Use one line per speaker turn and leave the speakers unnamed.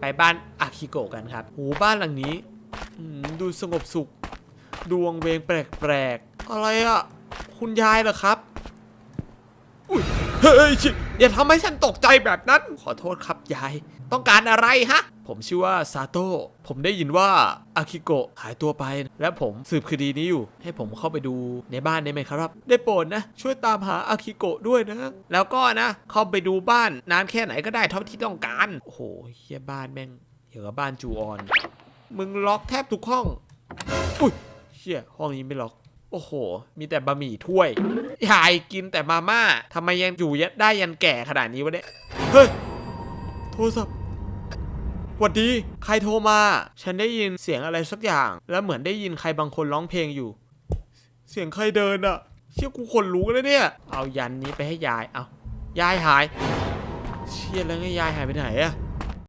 ไปบ้านอากิโกะกันครับโหบ้านหลังนี้ดูสงบสุข ดวงเวงแปลกๆ อะไรอะ คุณยายเหรอครับ อุ้ย เฮ้ยอย่าทำให้ฉันตกใจแบบนั้น ขอโทษครับยาย ต้องการอะไรฮะ ผมชื่อว่าซาโต้ ผมได้ยินว่าอาคิโกะหายตัวไป และผมสืบคดีนี้อยู่ ให้ผมเข้าไปดูในบ้านได้ไหมครับ ได้โปรดนะ ช่วยตามหาอาคิโกะด้วยนะ แล้วก็นะ เข้าไปดูบ้านนานแค่ไหนก็ได้เท่าที่ต้องการ โอ้โหเฮียบ้านแม่งเกี่ยวกับบ้านจูออน มึงล็อกแทบทุกห้อง อุ้ยเชี่ยห้องนี้ไม่ล็อก โอ้โห มีแต่บะหมี่ถ้วย ยายกินแต่มาม่าทำไมยังอยู่ยัดได้ยันแก่ขนาดนี้วะเนี่ย เฮ้ย โทรศัพท์หวัดดี ใครโทรมา ฉันได้ยินเสียงอะไรสักอย่าง แล้วเหมือนได้ยินใครบางคนร้องเพลงอยู่ เสียงใครเดินอะเชี่ยกูขนลุกแล้วเนี่ย เอายันนี้ไปให้ยาย เอา ยายหาย เชี่ยแล้วไงยายหายไปไหนอะ